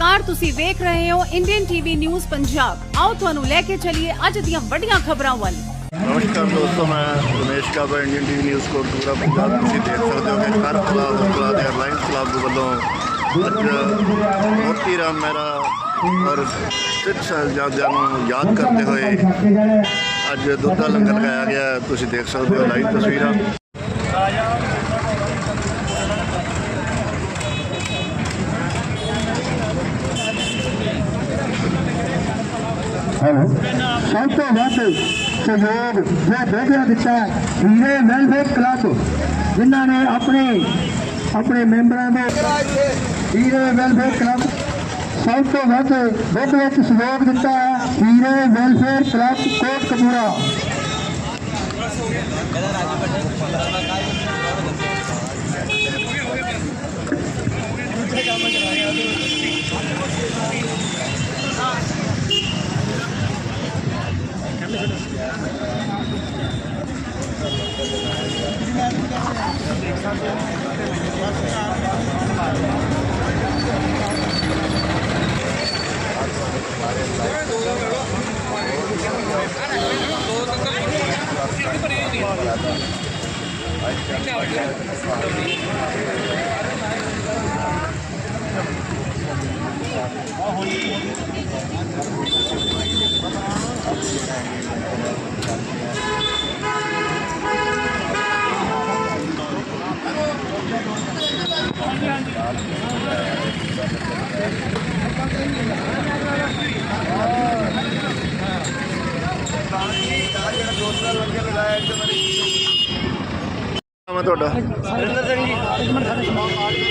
ਨਮਸਕਾਰ, ਤੁਸੀਂ ਵੇਖ ਰਹੇ ਹੋ ਇੰਡੀਅਨ ਟੀਵੀ ਨਿਊਜ਼ ਪੰਜਾਬ ਆਓ ਤੁਹਾਨੂੰ ਲੈ ਕੇ ਚੱਲੀਏ ਅੱਜ ਦੀਆਂ ਵੱਡੀਆਂ ਖਬਰਾਂ ਵੱਲ। ਨਮਸਕਾਰ ਦੋਸਤੋ, ਮੈਂ Ramesh Kaba Indian TV news Kotkapura Punjab ਤੁਸੀਂ ਦੇਖ ਸਕਦੇ ਹੋ ਕਿ ਹਰ ਕਲਾਬ ਕਲਾ ਦੇ 에ਅਰਲਾਈਨਸ ਕਲੱਬ ਵੱਲੋਂ ਅੱਜ ਮੋਤੀ ਰਾਮ ਮਹਿਰਾ ਔਰ ਸਿੱਖ ਸਾਹਿਬਜ਼ਾਦਿਆਂ ਨੂੰ ਯਾਦ ਕਰਦੇ ਹੋਏ ਅੱਜ ਦੁੱਧ ਦਾ ਲੰਗਰ ਲਗਾਇਆ ਗਿਆ। ਤੁਸੀਂ ਦੇਖ ਸਕਦੇ ਹੋ ਲਾਈਵ ਤਸਵੀਰਾਂ। ਹੈਲੋ ਸਭ ਤੋਂ ਵੱਧ ਸਹਿਯੋਗ ਜੋ ਦੋਗਿਆ ਦਿੱਤਾ ਹੈ, ਹੀਰੇ ਵੈਲਫੇਅਰ ਕਲੱਬ ਜਿਨ੍ਹਾਂ ਨੇ ਆਪਣੇ ਆਪਣੇ ਮੈਂਬਰਾਂ ਦੇ ਹੀਰੇ ਵੈਲਫੇਅਰ ਕਲੱਬ ਸਭ ਤੋਂ ਵੱਧ ਦੁੱਧ ਵਿੱਚ ਸਹਿਯੋਗ ਦਿੱਤਾ ਹੈ, ਹੀਰੇ ਵੈਲਫੇਅਰ ਕਲੱਬ ਕੋਟਕਪੂਰਾ ਮੈਂ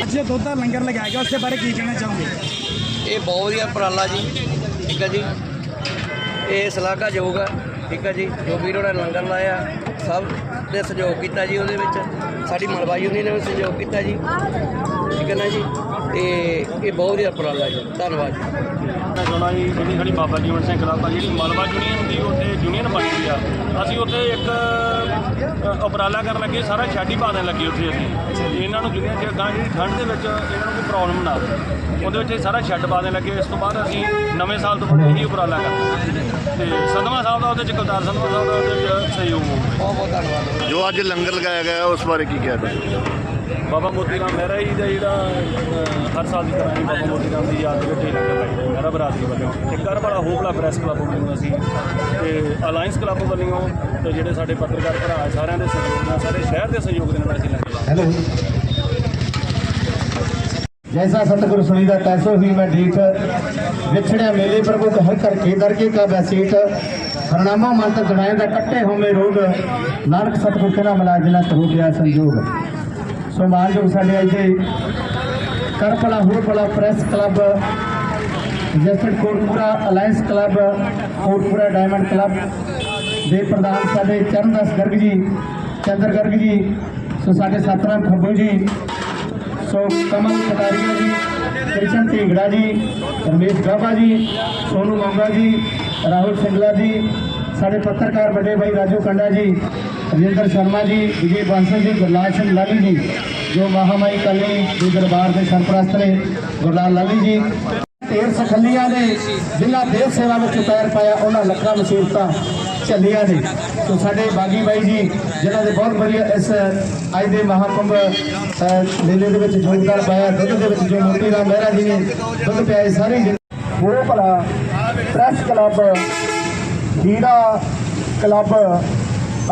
ਅੱਜ ਇਹ ਦੁੱਧ ਦਾ ਲੰਗਰ ਲਗਾਇਆ ਗਿਆ ਉਸ ਬਾਰੇ ਕੀ ਕਹਿਣਾ ਚਾਹੋਗੇ? ਇਹ ਬਹੁਤ ਵਧੀਆ ਉਪਰਾਲਾ ਜੀ, ਠੀਕ ਹੈ ਜੀ। ਇਹ ਸ਼ਲਾਘਾਯੋਗ ਹੈ ਠੀਕ ਹੈ ਜੀ। ਜੋ ਵੀਰੋ ਨੇ ਲੰਗਰ ਲਾਇਆ, ਸਭ ਦੇ ਸਹਿਯੋਗ ਕੀਤਾ ਜੀ ਉਹਦੇ ਵਿੱਚ। ਸਾਡੀ ਮਲਬਾ ਯੂਨੀਅਨ ਨੇ ਵੀ ਸਹਿਯੋਗ ਕੀਤਾ ਜੀ। ਠੀਕ ਹੈ ਨਾ ਜੀ? ਤੇ ਇਹ ਬਹੁਤ ਵਧੀਆ ਉਪਰਾਲਾ ਜੀ। ਧੰਨਵਾਦ ਜੀ। ਮੈਂ ਚਾਹੁੰਦਾ ਜੀ ਜਿਹੜੀ ਸਾਡੀ ਬਾਬਾ ਜੀਵਨ ਸਿੰਘ ਕਲੱਬ ਆ ਜਿਹੜੀ ਮਲਬਾ ਯੂਨੀਅਨ ਦੀ ਉੱਥੇ ਯੂਨੀਅਨ ਬਣੀ ਹੋਈ ਆ। ਅਸੀਂ ਉੱਥੇ ਇੱਕ ਉਪਰਾਲਾ ਕਰਨ ਲੱਗੇ ਸਾਰਾ ਛੱਡ ਹੀ ਪਾ ਦੇਣ ਲੱਗੇ ਉੱਥੇ ਅਸੀਂ। ਇਹਨਾਂ ਨੂੰ ਜਿਹੜੀਆਂ ਜੇ ਗਾਂ ਜਿਹੜੀ ਠੰਡ ਦੇ ਵਿੱਚ ਇਹਨਾਂ ਨੂੰ ਕੋਈ ਪ੍ਰੋਬਲਮ ਨਾ ਆਵੇ ਉਹਦੇ ਵਿੱਚ ਸਾਰਾ ਛੱਡ ਪਾ ਦੇਣ ਲੱਗੇ। ਇਸ ਤੋਂ ਬਾਅਦ ਅਸੀਂ ਨਵੇਂ ਸਾਲ ਤੋਂ ਬਾਅਦ ਇਹੀ ਉਪਰਾਲਾ ਕਰਦੇ ਤੇ ਸਦਮਾ ਸਾਹਿਬ ਦਾ ਉਹਦੇ ਚ ਕੁਲਤਾਰ ਸਦਮਾ ਸਾਹਿਬ ਦਾ ਉਹਦੇ ਚ ਸਹਿਯੋਗ ਬਹੁਤ ਬਹੁਤ ਧੰਨਵਾਦ। ਜੋ ਅੱਜ ਲੰਗਰ ਲਗਾਇਆ ਗਿਆ ਉਸ ਬਾਰੇ ਕੀ ਕਹਿ ਰਹੇ ਹੋ ਬਾਬਾ ਮੋਤੀ ਰਾਮ ਮਹਿਰਾ ਜੀ ਦਾ ਜਿਹੜਾ ਹਰ ਸਾਲ ਦੀ ਤਰ੍ਹਾਂ ਬਾਬਾ ਮੋਤੀ ਰਾਮ ਦੀ ਯਾਦ ਵਿੱਚ ਇਹ ਮਹਿਰਾ ਬਰਾਦਰੀ ਵੱਲੋਂ। ਤੇ ਕਰਬਲਾ ਹੋਕਲਾ ਪ੍ਰੈਸ ਕਲੱਬ ਵੱਲੋਂ ਅਸੀਂ, ਤੇ ਅਲਾਈਅੰਸ ਕਲੱਬ ਵੱਲੋਂ ਤੇ ਜਿਹੜੇ ਸਾਡੇ ਪੱਤਰਕਾਰ ਭਰਾ ਸਾਰਿਆਂ ਦੇ ਸਹਿਯੋਗ ਨਾਲ, ਸਾਰੇ ਸ਼ਹਿਰ ਦੇ ਸਹਿਯੋਗ ਦੇ ਨਾਲ ਅਸੀਂ ਲੰਗਰ ਹੈਲੋ। ਜੈਸਾ ਸਤਿਗੁਰ ਸੁਣੀਦਾ ਤੈਸੋ ਹੀ ਮੈਂ ਢੀਠ। ਵਿਛੜਿਆ ਮੇਲੇ ਪ੍ਰਭੂ ਕਹਿ ਕਰਕੇ ਦਰਗੇ ਕਾ ਬੈਸੀਟ ਹਰਨਾਮਾ ਮੰਤ ਜਣਾਏ ਦਾ ਕੱਟੇ ਹੋਵੇਂ ਰੋਗ। ਨਾਨਕ ਸਤਿਗੁਰ ਕੇਰਾ ਮਲਾ ਜਿਨਾ ਤਰੋ ਗਿਆ ਸੰਜੋਗ। ਸੋ ਮਾਨਯੋਗ ਸਾਡੇ ਅੱਜ ਦੇ ਕਰਪਲਾ ਹੋਰਪਲਾ press club just Kotkapura alliance club, Kotkapura diamond club ਦੇ ਪ੍ਰਧਾਨ ਸਾਡੇ ਚਰਨਦਾਸ ਗਰਗ ਜੀ, ਚੰਦਰ ਗਰਗ ਜੀ, ਸੋ ਸਾਡੇ ਸਤਨਾਮ ਖੱਬੂ ਜੀ, ਸੋ ਕਮਲ ਕਟਾਰੀਆ ਜੀ, ਕ੍ਰਿਸ਼ਨ ਢੀਗੜਾ ਜੀ, ਰਮੇਸ਼ ਗਾਬਾ ਜੀ, ਸੋਨੂ ਮੰਗਾ ਜੀ, ਰਾਹੁਲ ਸਿੰਗਲਾ ਜੀ, ਸਾਡੇ ਪੱਤਰਕਾਰ ਵੱਡੇ ਭਾਈ ਰਾਜੂ ਕੰਡਾ ਜੀ ਰਜਿੰਦਰ ਸ਼ਰਮਾ ਜੀ, ਵਿਜੇ ਬਾਂਸਲ ਜੀ, ਗੁਰਲਾਲ ਸਿੰਘ ਲਾਲੀ ਜੀ, ਜੋ ਮਹਾਮਾਈ ਕਲੀ ਦੇ ਦਰਬਾਰ ਦੇ ਸਰਪ੍ਰਸਤ ਨੇ, ਗੁਰਲਾਲ ਲਾਲੀ ਜੀ। ਤੇਰ ਸਖਲੀਆਂ ਨੇ, ਜਿਨ੍ਹਾਂ ਦੇਸ਼ ਸੇਵਾ ਵਿੱਚ ਪੈਰ ਪਾਇਆ, ਉਹਨਾਂ ਲੱਖਾਂ ਮੁਸੀਬਤਾਂ ਝੱਲੀਆਂ ਨੇ। ਤੋਂ ਸਾਡੇ ਬਾਗੀ ਬਾਈ ਜੀ, ਜਿਨ੍ਹਾਂ ਦੇ ਬਹੁਤ ਵਧੀਆ ਇਸ, ਅੱਜ ਦੇ ਮਹਾਕੁੰਭ ਮੇਲੇ ਦੇ ਵਿੱਚ ਯੋਗਦਾਨ ਪਾਇਆ, ਦੁੱਧ ਦੇ ਵਿੱਚ ਜੋ ਮੋਤੀ ਰਾਮ ਮਹਿਰਾ ਜੀ ਨੇ ਦੁੱਧ ਪਿਆਏ, ਸਾਰੇ ਉਹ ਭਲਾ ਪ੍ਰੈਸ ਕਲੱਬ ਹੀਰਾ ਕਲੱਬ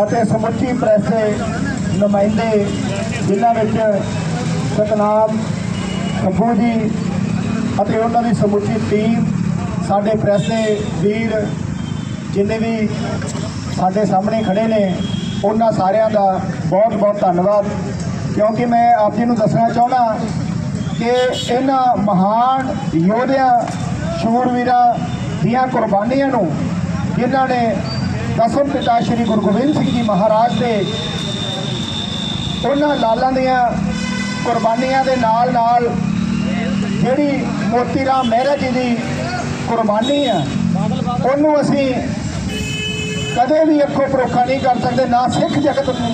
ਅਤੇ ਸਮੁੱਚੀ ਪ੍ਰੈਸ ਦੇ ਨੁਮਾਇੰਦੇ ਜਿਨ੍ਹਾਂ ਵਿੱਚ ਸਤਨਾਮ ਖੱਬੂ ਜੀ ਅਤੇ ਉਹਨਾਂ ਦੀ ਸਮੁੱਚੀ ਟੀਮ, ਸਾਡੇ ਪ੍ਰੈਸ ਦੇ ਵੀਰ ਜਿੰਨੇ ਵੀ ਸਾਡੇ ਸਾਹਮਣੇ ਖੜੇ ਨੇ, ਉਹਨਾਂ ਸਾਰਿਆਂ ਦਾ ਬਹੁਤ ਬਹੁਤ ਧੰਨਵਾਦ। ਕਿਉਂਕਿ ਮੈਂ ਆਪ ਜੀ ਨੂੰ ਦੱਸਣਾ ਚਾਹੁੰਦਾ ਕਿ ਇਹਨਾਂ ਮਹਾਨ ਯੋਧਿਆਂ, ਸ਼ੂਰਵੀਰਾਂ ਦੀਆਂ ਕੁਰਬਾਨੀਆਂ ਨੂੰ ਜਿਨ੍ਹਾਂ ਨੇ ਦਸਮ ਪਿਤਾ ਸ੍ਰੀ ਗੁਰੂ ਗੋਬਿੰਦ ਸਿੰਘ ਜੀ ਮਹਾਰਾਜ ਦੇ ਉਹਨਾਂ ਲਾਲਾਂ ਦੀਆਂ ਕੁਰਬਾਨੀਆਂ ਦੇ ਨਾਲ ਨਾਲ ਜਿਹੜੀ ਮੋਤੀ ਰਾਮ ਮਹਿਰਾ ਜੀ ਦੀ ਕੁਰਬਾਨੀ ਆ, ਉਹਨੂੰ ਅਸੀਂ ਕਦੇ ਵੀ ਅੱਖੋਂ ਪਰੋਖਾ ਨਹੀਂ ਕਰ ਸਕਦੇ, ਨਾ ਸਿੱਖ ਜਗਤ ਨੂੰ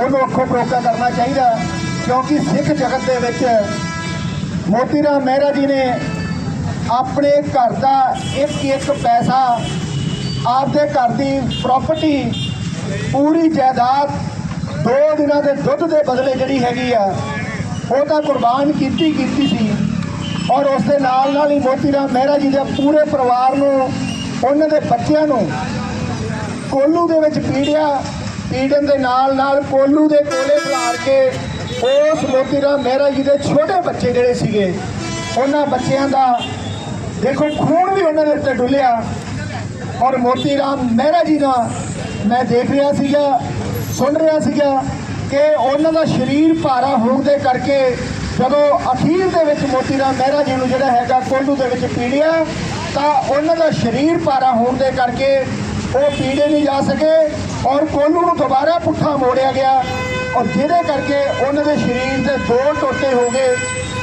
ਉਹਨੂੰ ਅੱਖੋਂ ਪਰੋਖਾ ਕਰਨਾ ਚਾਹੀਦਾ, ਕਿਉਂਕਿ ਸਿੱਖ ਜਗਤ ਦੇ ਵਿੱਚ ਮੋਤੀ ਰਾਮ ਮਹਿਰਾ ਜੀ ਨੇ ਆਪਣੇ ਘਰ ਦਾ ਇੱਕ ਇੱਕ ਪੈਸਾ ਆਪਦੇ ਘਰ ਦੀ ਪ੍ਰਾਪਰਟੀ ਪੂਰੀ ਜਾਇਦਾਦ, ਦੋ ਦਿਨਾਂ ਦੇ ਦੁੱਧ ਦੇ ਬਦਲੇ ਜਿਹੜੀ ਹੈਗੀ ਆ, ਉਹ ਤਾਂ ਕੁਰਬਾਨ ਕੀਤੀ ਕੀਤੀ ਸੀ। ਔਰ ਉਸ ਦੇ ਨਾਲ ਨਾਲ ਹੀ ਮੋਤੀ ਰਾਮ ਮਹਿਰਾ ਜੀ ਦੇ ਪੂਰੇ ਪਰਿਵਾਰ ਨੂੰ, ਉਹਨਾਂ ਦੇ ਬੱਚਿਆਂ ਨੂੰ ਕੋਲੂ ਦੇ ਵਿੱਚ ਪੀੜਿਆ, ਪੀੜਨ ਦੇ ਨਾਲ ਨਾਲ ਕੋਲੂ ਦੇ ਕੋਲੇ ਖਿਲਾਰ ਕੇ ਉਸ ਮੋਤੀ ਰਾਮ ਮਹਿਰਾ ਜੀ ਦੇ ਛੋਟੇ ਬੱਚੇ ਜਿਹੜੇ ਸੀਗੇ, ਉਹਨਾਂ ਬੱਚਿਆਂ ਦਾ ਦੇਖੋ, ਖੂਨ ਵੀ ਉਹਨਾਂ ਦੇ ਉੱਤੇ ਡੁੱਲਿਆ। ਔਰ ਮੋਤੀ ਰਾਮ ਮਹਿਰਾ ਜੀ ਦਾ ਮੈਂ ਦੇਖ ਰਿਹਾ ਸੀਗਾ, ਸੁਣ ਰਿਹਾ ਸੀਗਾ ਕਿ ਉਹਨਾਂ ਦਾ ਸਰੀਰ ਭਾਰਾ ਹੋਣ ਦੇ ਕਰਕੇ ਜਦੋਂ ਅਖੀਰ ਦੇ ਵਿੱਚ ਮੋਤੀ ਰਾਮ ਮਹਿਰਾ ਜੀ ਨੂੰ ਜਿਹੜਾ ਹੈਗਾ ਕੋਲੂ ਦੇ ਵਿੱਚ ਪੀੜਿਆ, ਤਾਂ ਉਹਨਾਂ ਦਾ ਸਰੀਰ ਭਾਰਾ ਹੋਣ ਦੇ ਕਰਕੇ ਉਹ ਪੀੜੇ ਨਹੀਂ ਜਾ ਸਕੇ ਔਰ ਕੋਲੂ ਨੂੰ ਦੁਬਾਰਾ ਪੁੱਠਾ ਮੋੜਿਆ ਗਿਆ ਔਰ ਜਿਹਦੇ ਕਰਕੇ ਉਹਨਾਂ ਦੇ ਸਰੀਰ ਦੇ ਦੋ ਟੋਟੇ ਹੋ ਗਏ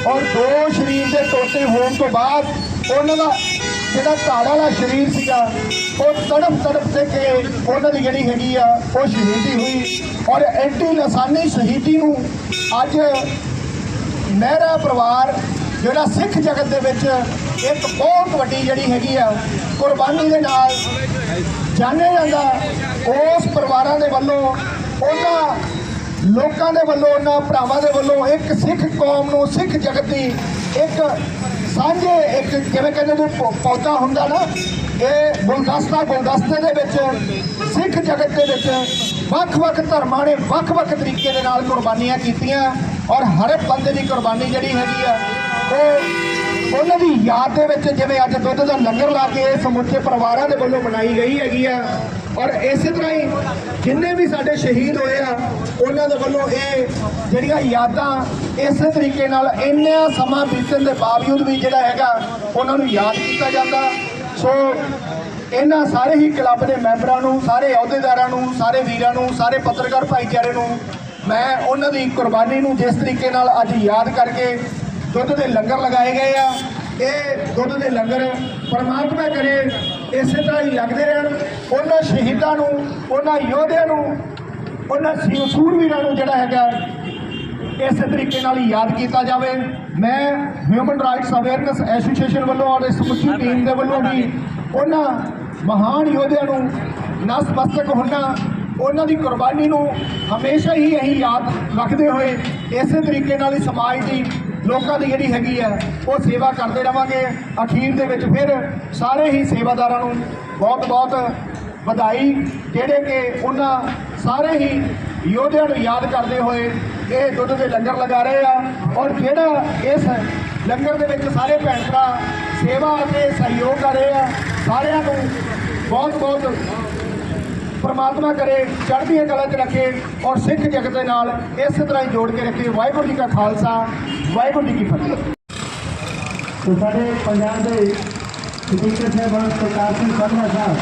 ਔਰ ਦੋ ਸਰੀਰ ਦੇ ਟੋਟੇ ਹੋਣ ਤੋਂ ਬਾਅਦ ਉਹਨਾਂ ਦਾ ਜਿਹੜਾ ਧਾੜ ਵਾਲਾ ਸਰੀਰ ਸੀਗਾ ਉਹ ਤੜਪ ਤੜਪ ਤੇ ਕੇ ਉਹਨਾਂ ਦੀ ਜਿਹੜੀ ਹੈਗੀ ਆ, ਉਹ ਸ਼ਹੀਦੀ ਹੋਈ। ਔਰ ਐਂਟੀ ਲਸਾਨੀ ਸ਼ਹੀਦੀ ਨੂੰ ਅੱਜ ਮਹਿਰਾ ਪਰਿਵਾਰ, ਜਿਹੜਾ ਸਿੱਖ ਜਗਤ ਦੇ ਵਿੱਚ ਇੱਕ ਬਹੁਤ ਵੱਡੀ ਜਿਹੜੀ ਹੈਗੀ ਆ, ਕੁਰਬਾਨੀ ਦੇ ਨਾਲ ਜਾਣਿਆ ਜਾਂਦਾ, ਉਸ ਪਰਿਵਾਰਾਂ ਦੇ ਵੱਲੋਂ, ਉਹਨਾਂ ਲੋਕਾਂ ਦੇ ਵੱਲੋਂ, ਉਹਨਾਂ ਭਰਾਵਾਂ ਦੇ ਵੱਲੋਂ ਇੱਕ ਸਿੱਖ ਕੌਮ ਨੂੰ, ਸਿੱਖ ਜਗਤ ਦੀ ਇੱਕ ਸਾਂਝੇ, ਇੱਕ ਕਿਵੇਂ ਕਹਿੰਦੇ ਨੇ, ਪੌ- ਪੌਦਾ ਹੁੰਦਾ ਨਾ ਇਹ ਗੁਲਦਸਤਾ ਗੁਲਦਸਤੇ ਦੇ ਵਿੱਚ, ਸਿੱਖ ਜਗਤ ਦੇ ਵਿੱਚ ਵੱਖ-ਵੱਖ ਧਰਮਾਂ ਨੇ ਵੱਖ-ਵੱਖ ਤਰੀਕੇ ਦੇ ਨਾਲ ਕੁਰਬਾਨੀਆਂ ਕੀਤੀਆਂ ਔਰ ਹਰ ਇੱਕ ਬੰਦੇ ਦੀ ਕੁਰਬਾਨੀ ਜਿਹੜੀ ਹੈਗੀ ਆ ਉਹ ਉਹਨਾਂ ਦੀ ਯਾਦ ਦੇ ਵਿੱਚ ਜਿਵੇਂ ਅੱਜ ਦੁੱਧ ਦਾ ਲੰਗਰ ਲਾ ਕੇ ਇਹ ਸਮੁੱਚੇ ਪਰਿਵਾਰਾਂ ਦੇ ਵੱਲੋਂ ਮਨਾਈ ਗਈ ਹੈਗੀ ਆ। ਔਰ ਇਸੇ ਤਰ੍ਹਾਂ ਹੀ ਜਿੰਨੇ ਵੀ ਸਾਡੇ ਸ਼ਹੀਦ ਹੋਏ ਆ, ਉਹਨਾਂ ਦੇ ਵੱਲੋਂ ਇਹ ਜਿਹੜੀਆਂ ਯਾਦਾਂ ਇਸੇ ਤਰੀਕੇ ਨਾਲ ਇੰਨਾ ਸਮਾਂ ਬੀਤਣ ਦੇ ਬਾਵਜੂਦ ਵੀ ਜਿਹੜਾ ਹੈਗਾ, ਉਹਨਾਂ ਨੂੰ ਯਾਦ ਕੀਤਾ ਜਾਂਦਾ। ਸੋ ਇਹਨਾਂ ਸਾਰੇ ਹੀ ਕਲੱਬ ਦੇ ਮੈਂਬਰਾਂ ਨੂੰ, ਸਾਰੇ ਅਹੁਦੇਦਾਰਾਂ ਨੂੰ, ਸਾਰੇ ਵੀਰਾਂ ਨੂੰ, ਸਾਰੇ ਪੱਤਰਕਾਰ ਭਾਈਚਾਰੇ ਨੂੰ ਮੈਂ ਉਹਨਾਂ ਦੀ ਕੁਰਬਾਨੀ ਨੂੰ ਜਿਸ ਤਰੀਕੇ ਨਾਲ ਅੱਜ ਯਾਦ ਕਰਕੇ ਦੁੱਧ ਦੇ ਲੰਗਰ ਲਗਾਏ ਗਏ ਆ, ਇਹ ਦੁੱਧ ਦੇ ਲੰਗਰ ਪਰਮਾਤਮਾ ਕਰੇ, ਇਸੇ ਤਰ੍ਹਾਂ ਹੀ ਲੱਗਦੇ ਰਹਿਣ। ਉਹਨਾਂ ਸ਼ਹੀਦਾਂ ਨੂੰ, ਉਹਨਾਂ ਯੋਧਿਆਂ ਨੂੰ, ਉਹਨਾਂ ਸੀ- ਸੂਰਵੀਰਾਂ ਨੂੰ ਜਿਹੜਾ ਹੈਗਾ ਇਸੇ ਤਰੀਕੇ ਨਾਲ ਹੀ ਯਾਦ ਕੀਤਾ ਜਾਵੇ। ਮੈਂ ਹਿਊਮਨ ਰਾਈਟਸ ਅਵੇਅਰਨੈਸ ਐਸੋਸੀਏਸ਼ਨ ਵੱਲੋਂ ਔਰ ਇਸ ਸਮੁੱਚੀ ਟੀਮ ਦੇ ਵੱਲੋਂ ਵੀ ਉਹਨਾਂ ਮਹਾਨ ਯੋਧਿਆਂ ਨੂੰ ਨਸਮਸਤਕ ਹੋਣਾ ਉਹਨਾਂ ਦੀ ਕੁਰਬਾਨੀ ਨੂੰ ਹਮੇਸ਼ਾ ਹੀ ਅਸੀਂ ਯਾਦ ਰੱਖਦੇ ਹੋਏ ਇਸੇ ਤਰੀਕੇ ਨਾਲ ਹੀ ਸਮਾਜ ਦੀ ਲੋਕਾਂ ਦੀ ਜਿਹੜੀ ਹੈਗੀ ਆ ਉਹ ਸੇਵਾ ਕਰਦੇ ਰਵਾਂਗੇ। ਅਖੀਰ ਦੇ ਵਿੱਚ ਫਿਰ ਸਾਰੇ ਹੀ ਸੇਵਾਦਾਰਾਂ ਨੂੰ ਬਹੁਤ ਬਹੁਤ ਵਧਾਈ ਜਿਹੜੇ ਕਿ ਉਹਨਾਂ ਸਾਰੇ ਹੀ ਯੋਧਿਆਂ ਨੂੰ ਯਾਦ ਕਰਦੇ ਹੋਏ ਇਹ ਦੁੱਧ ਦੇ ਲੰਗਰ ਲਗਾ ਰਹੇ ਆ ਔਰ ਜਿਹੜਾ ਇਸ ਲੰਗਰ ਦੇ ਵਿੱਚ ਸਾਰੇ ਭੈਣ ਭਰਾ ਸੇਵਾ ਅਤੇ ਸਹਿਯੋਗ ਕਰ ਰਹੇ ਆ, ਸਾਰਿਆਂ ਨੂੰ ਬਹੁਤ ਬਹੁਤ ਪਰਮਾਤਮਾ ਕਰੇ, ਚੜ੍ਹਦੀਆਂ ਕਲਾ 'ਚ ਰੱਖੇ ਔਰ ਸਿੱਖ ਜਗਤ ਦੇ ਨਾਲ ਇਸੇ ਤਰ੍ਹਾਂ ਹੀ ਜੋੜ ਕੇ ਰੱਖੇ। ਵਾਹਿਗੁਰੂ ਜੀ ਕਾ ਖਾਲਸਾ, ਵਾਹਿਗੁਰੂ ਜੀ ਕੀ ਫਤਿਹ। ਸਾਡੇ ਪੰਜਾਬ ਦੇ ਸਪੀਕਰ ਸਾਹਿਬਾਨ ਸਰਕਾਰ ਸਿੰਘ ਸੰਧਵਾ ਸਾਹਿਬ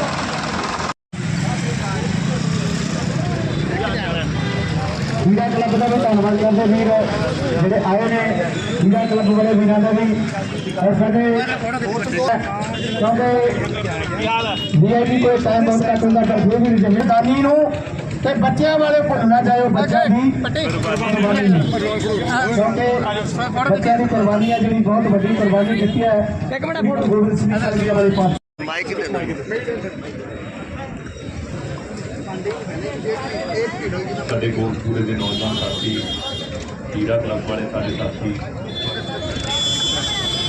ਵੀਰਾ ਕਲੱਬ ਦਾ ਵੀ ਧੰਨਵਾਦ ਕਰਦੇ ਵੀਰ ਜਿਹੜੇ ਆਏ ਨੇ ਵੀਰਾ ਕਲੱਬ ਵਾਲੇ ਵੀਰਾਂ ਦਾ ਵੀ। ਔਰ ਸਾਡੇ ਕਿਉਂਕਿ ਵੀਆਈਪੀ ਕੋਈ ਟਾਈਮ ਬਹੁਤ ਤੱਕ ਹੁੰਦਾ ਕਰ ਜੋ ਵੀ ਜ਼ਿੰਮੇਦਾਰੀ ਨੂੰ ਤੇ ਬੱਚਿਆਂ ਵਾਲੇ ਭੁੱਲਣਾ ਚਾਹੀਓ ਬੱਚਾ ਵੀ। ਕਿਉਂਕਿ ਬੱਚਿਆਂ ਦੀ ਕੁਰਬਾਨੀ ਹੈ ਜਿਹੜੀ ਬਹੁਤ ਵੱਡੀ ਕੁਰਬਾਨੀ ਦਿੱਤੀ ਹੈ। ਇੱਕ ਮਿੰਟ ਫੋਟੋ ਗੋਬਿੰਦ ਸਿੰਘ ਜੀ ਵਾਲੇ ਪਾਸ। ਮਾਈਕ ਦੇ ਸਾਡੇ ਕੋਟਪੂਰੇ ਦੇ ਨੌਜਵਾਨ ਸਾਥੀ ਹੀਰਾ ਕਲੱਬ ਵਾਲੇ ਸਾਡੇ ਸਾਥੀ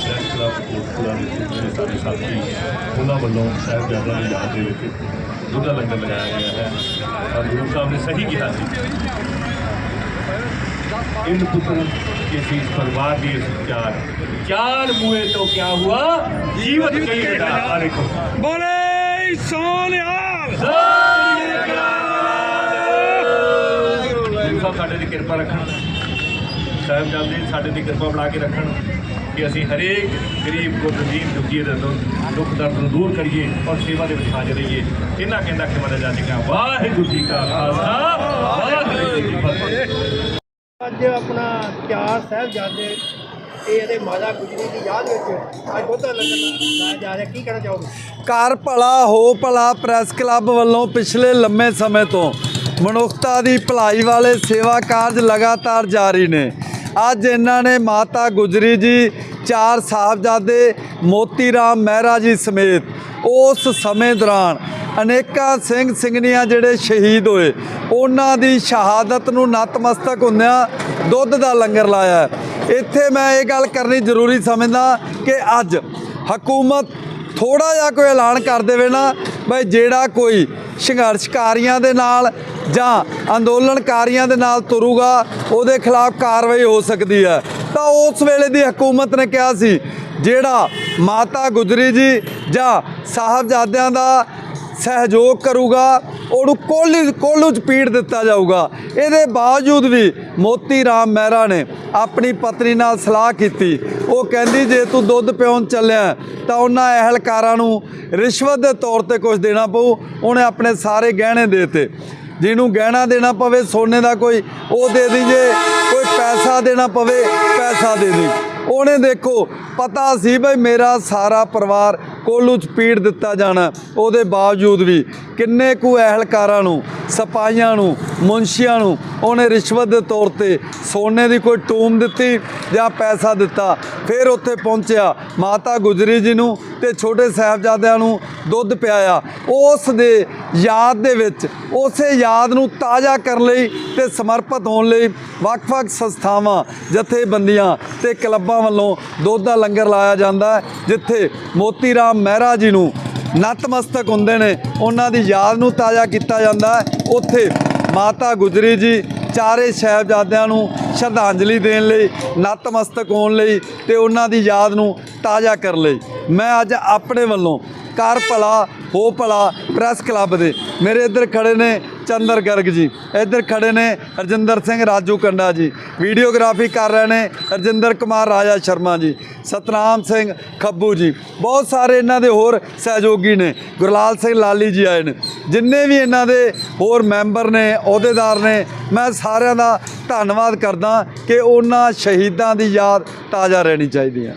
ਪ੍ਰੈਸ ਕਲੱਬ ਕੋਟਪੂਰਾ ਦੇ ਜਿਹੜੇ ਸਾਡੇ ਸਾਥੀ ਉਹਨਾਂ ਵੱਲੋਂ ਸਾਹਿਬਜ਼ਾਦਿਆਂ ਦੀ ਯਾਦ ਦੇ ਵਿੱਚ ਦੁੱਧ ਦਾ ਲੰਗਰ ਲਗਾਇਆ ਗਿਆ ਹੈ ਔਰ ਗੁਰੂ ਸਾਹਿਬ ਨੇ ਸਹੀ ਕਿਹਾ ਸੀ इन पुत्र के शीश पर वादी चार चार मुए तो क्या हुआ जीवत कई बेटा अरे ਸਾਹਿਬ ਸਾਡੇ ਦੀ ਕਿਰਪਾ ਰੱਖਣ। ਸਾਹਿਬਜ਼ਾਦੇ ਸਾਡੇ ਦੀ ਕਿਰਪਾ ਬਣਾ ਕੇ ਰੱਖਣ ਕਿ ਅਸੀਂ ਹਰੇਕ ਗਰੀਬ ਕੋ ਗਰੀਬ ਦੁਖੀ ਦੇ ਦੁੱਖ ਦੁੱਖ ਦਰਦ ਨੂੰ ਦੂਰ ਕਰੀਏ ਔਰ ਸੇਵਾ ਦੇ ਵਿੱਚ ਹਾਜ਼ਰ ਰਹੀਏ। ਇਹਨਾਂ ਕਹਿੰਦਾ ਕਿ ਮਦਦ ਵਾਹਿਗੁਰੂ ਜੀ ਕਾ ਖਾਲਸਾ। ਵਾਹਿਗੁਰੂ ਜੀ ਕੀ ਫਤਿਹ। ਅੱਜ ਆਪਣਾ ਚਾਰ ਸਾਹਿਬਜ਼ਾਦੇ ਇਹ ਇਹਦੇ ਮਾਤਾ ਗੁਜਰੀ ਦੀ ਯਾਦ ਵਿੱਚ ਅੱਜ ਬਹੁਤਾ ਲੰਗਰ ਲਾਇਆ ਜਾ ਰਿਹਾ ਕੀ ਕਹਿਣਾ ਚਾਹੋਗੇ? ਘਰ ਭਲਾ ਹੋ ਭਲਾ ਪ੍ਰੈਸ ਕਲੱਬ ਵੱਲੋਂ ਪਿਛਲੇ ਲੰਮੇ ਸਮੇਂ ਤੋਂ ਮਨੁੱਖਤਾ ਦੀ ਭਲਾਈ ਵਾਲੇ ਸੇਵਾ ਕਾਰਜ ਲਗਾਤਾਰ ਜਾਰੀ ਨੇ। ਅੱਜ ਇਹਨਾਂ ਨੇ ਮਾਤਾ ਗੁਜਰੀ ਜੀ, ਚਾਰ ਸਾਹਿਬਜ਼ਾਦੇ ਮੋਤੀ ਰਾਮ ਮਹਿਰਾ ਜੀ ਸਮੇਤ ਉਸ ਸਮੇਂ ਦੌਰਾਨ ਅਨੇਕਾਂ ਸਿੰਘ ਸਿੰਘਣੀਆਂ ਜਿਹੜੇ ਸ਼ਹੀਦ ਹੋਏ, ਉਹਨਾਂ ਦੀ ਸ਼ਹਾਦਤ ਨੂੰ ਨਤਮਸਤਕ ਹੁੰਦਿਆਂ ਦੁੱਧ ਦਾ ਲੰਗਰ ਲਾਇਆ। ਇੱਥੇ ਮੈਂ ਇਹ ਗੱਲ ਕਰਨੀ ਜ਼ਰੂਰੀ ਸਮਝਦਾ ਕਿ ਅੱਜ ਹਕੂਮਤ ਥੋੜਾ ਜਿਹਾ ਕੋਈ ਐਲਾਨ ਕਰ ਦੇਵੇ ਨਾ, ਬਈ ਜਿਹੜਾ ਕੋਈ ਸੰਘਰਸ਼ਕਾਰੀਆਂ ਦੇ ਨਾਲ ਜਾਂ ਅੰਦੋਲਨਕਾਰੀਆਂ ਦੇ ਨਾਲ ਤੁਰੂਗਾ, ਉਹਦੇ ਖਿਲਾਫ ਕਾਰਵਾਈ ਹੋ ਸਕਦੀ ਹੈ। ਤਾਂ ਉਸ ਵੇਲੇ ਦੀ ਹਕੂਮਤ ਨੇ ਕਿਹਾ ਸੀ, ਜਿਹੜਾ ਮਾਤਾ ਗੁਜਰੀ ਜੀ ਜਾਂ ਸਾਹਿਬਜ਼ਾਦਿਆਂ ਦਾ ਸਹਿਯੋਗ ਕਰੂਗਾ ਉਹਨੂੰ ਕੋਲੀ ਕੋਲੂ ਚ ਪੀੜ ਦਿੱਤਾ ਜਾਊਗਾ। ਇਹਦੇ ਬਾਵਜੂਦ ਵੀ ਮੋਤੀ ਰਾਮ ਮਹਿਰਾ ਨੇ ਆਪਣੀ ਪਤਨੀ ਨਾਲ ਸਲਾਹ ਕੀਤੀ। ਉਹ ਕਹਿੰਦੀ, ਜੇ ਤੂੰ ਦੁੱਧ ਪਿਉਣ ਚੱਲਿਆ, ਤਾਂ ਉਹਨਾਂ ਅਹਿਲਕਾਰਾਂ ਨੂੰ ਰਿਸ਼ਵਤ ਦੇ ਤੌਰ ਤੇ ਕੁਝ ਦੇਣਾ ਪਊ। ਉਹਨੇ ਆਪਣੇ ਸਾਰੇ ਗਹਿਣੇ ਦੇਤੇ। ਜਿਹਨੂੰ ਗਹਿਣਾ ਦੇਣਾ ਪਵੇ, ਸੋਨੇ ਦਾ ਕੋਈ, ਉਹ ਦੇ ਦੀ ਜੇ, ਕੋਈ ਪੈਸਾ ਦੇਣਾ ਪਵੇ, ਪੈਸਾ ਦੇ ਦੀ। ਉਹਨੇ ਦੇਖੋ, ਪਤਾ ਸੀ ਬਈ ਮੇਰਾ ਸਾਰਾ ਪਰਿਵਾਰ ਕੋਲੂ ਚ ਪੀੜ ਦਿੱਤਾ ਜਾਣਾ। ਉਹਦੇ ਬਾਵਜੂਦ ਵੀ ਕਿੰਨੇ ਕੁ ਅਹਿਲਕਾਰਾਂ ਨੂੰ, ਸਿਪਾਹੀਆਂ ਨੂੰ, ਮੁਨਸ਼ੀਆਂ ਨੂੰ ਉਹਨੇ ਰਿਸ਼ਵਤ ਦੇ ਤੌਰ ਤੇ ਸੋਨੇ ਦੀ ਕੋਈ ਟੂਮ ਦਿੱਤੀ ਜਾਂ ਪੈਸਾ ਦਿੱਤਾ। ਫਿਰ ਉੱਥੇ ਪਹੁੰਚਿਆ ਮਾਤਾ ਗੁਜਰੀ ਜੀ ਨੂੰ ਤੇ ਛੋਟੇ ਸਾਹਿਬਜ਼ਾਦਿਆਂ ਨੂੰ ਦੁੱਧ ਪਿਆਇਆ। ਉਸ ਦੇ ਯਾਦ ਦੇ ਵਿੱਚ, ਉਸੇ ਯਾਦ ਨੂੰ ਤਾਜ਼ਾ ਕਰਨ ਲਈ ਤੇ ਸਮਰਪਿਤ ਹੋਣ ਲਈ ਵੱਖ-ਵੱਖ ਸੰਸਥਾਵਾਂ, ਜਥੇਬੰਦੀਆਂ ਤੇ ਕਲੱਬਾਂ ਵੱਲੋਂ ਦੁੱਧ ਦਾ ਲੰਗਰ ਲਾਇਆ ਜਾਂਦਾ ਹੈ, ਜਿੱਥੇ ਮੋਤੀ ਰਾਮ ਮਹਿਰਾ ਜੀ ਨੂੰ ਨਤਮਸਤਕ ਹੁੰਦੇ ਨੇ। ਉਹਨਾਂ ਦੀ ਯਾਦ ਨੂੰ ਤਾਜ਼ਾ ਕੀਤਾ ਜਾਂਦਾ ਹੈ। ਉੱਥੇ ਮਾਤਾ ਗੁਜਰੀ ਜੀ ਚਾਰੇ ਸਾਹਿਬਜ਼ਾਦਿਆਂ ਨੂੰ ਸ਼ਰਧਾਂਜਲੀ ਦੇਣ ਲਈ, ਨਤਮਸਤਕ ਹੋਣ ਲਈ ਤੇ ਉਹਨਾਂ ਦੀ ਯਾਦ ਨੂੰ ਤਾਜ਼ਾ ਕਰਨ ਲਈ। ਮੈਂ ਅੱਜ ਆਪਣੇ ਵੱਲੋਂ ਕਰ ਭਲਾ, ਹੋ ਭਲਾ ਪ੍ਰੈਸ ਕਲੱਬ ਦੇ। ਮੇਰੇ ਇੱਧਰ ਖੜੇ ਨੇ ਚੰਦਰ ਗਰਗ ਜੀ। ਇੱਧਰ ਖੜੇ ਨੇ ਰਜਿੰਦਰ ਸਿੰਘ ਰਾਜੂ ਕੰਡਾ ਜੀ। ਵੀਡੀਓਗ੍ਰਾਫੀ ਕਰ ਰਹੇ ਨੇ ਰਜਿੰਦਰ ਕੁਮਾਰ ਰਾਜਾ ਸ਼ਰਮਾ ਜੀ। ਸਤਨਾਮ ਸਿੰਘ ਖੱਬੂ ਜੀ। ਬਹੁਤ ਸਾਰੇ ਇਹਨਾਂ ਦੇ ਹੋਰ ਸਹਿਯੋਗੀ ਨੇ। ਗੁਰਲਾਲ ਸਿੰਘ ਲਾਲੀ ਜੀ ਆਏ ਨੇ। ਜਿੰਨੇ ਵੀ ਇਹਨਾਂ ਦੇ ਹੋਰ ਮੈਂਬਰ ਨੇ, ਅਹੁਦੇਦਾਰ ਨੇ, ਮੈਂ ਸਾਰਿਆਂ ਦਾ ਧੰਨਵਾਦ ਕਰਦਾ ਕਿ ਉਹਨਾਂ ਸ਼ਹੀਦਾਂ ਦੀ ਯਾਦ ਤਾਜ਼ਾ ਰਹਿਣੀ ਚਾਹੀਦੀ ਹੈ